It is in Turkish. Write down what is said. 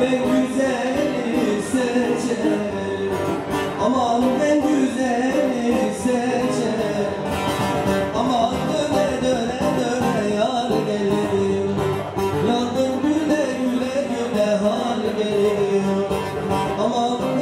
ben güzeli seçerim. Aman ben güzeli seçerim. Aman döne döne döne yar gelirim. Yandım güle güle güle har gelirim. Aman